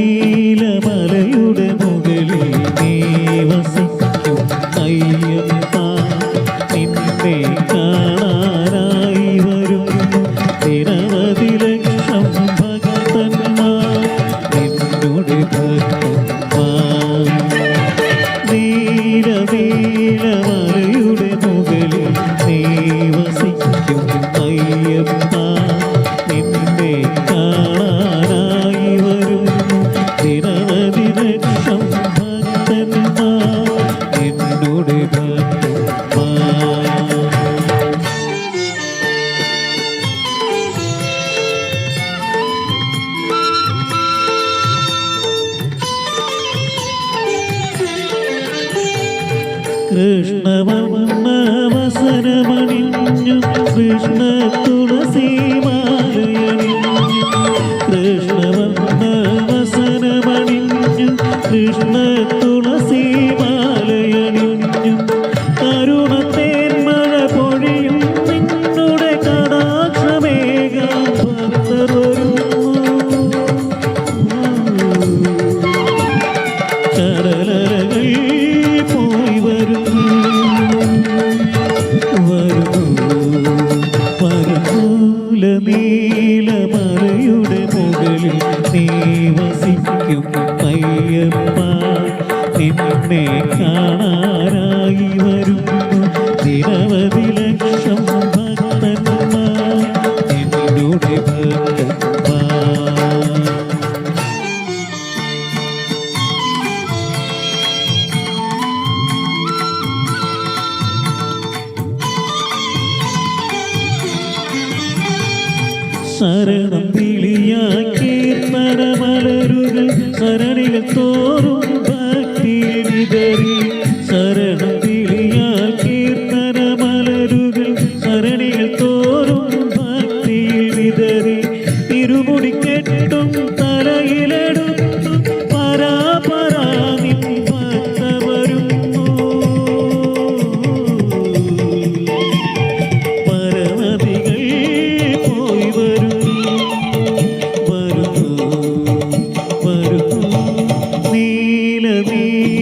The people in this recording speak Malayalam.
നീലമലയുടെ മുകളിൽ നീ വസിക്കും. അയ്യപ്പ നിന്നെ നാടുടെ കൃഷ്ണവർണവസരമണിഞ്ഞു കൃഷ്ണ തുളസീമാലയണിഞ്ഞു കൃഷ്ണവർണവസരമണിഞ്ഞു കൃഷ്ണ വസിക്കും അയ്യപ്പ നിന്നെ കാണാനായി വരുന്നു. നിരവധി ലക്ഷം ശരണം വിളിയാക്കി തോറും ഭക്തി വിതറി ശരണം വിളിയാക്കി പരമലരുകൾ ശരണികൾ തോറും ഭക്തിയിൽ വിതറി ഇരുമുടി കെട്ടും ti.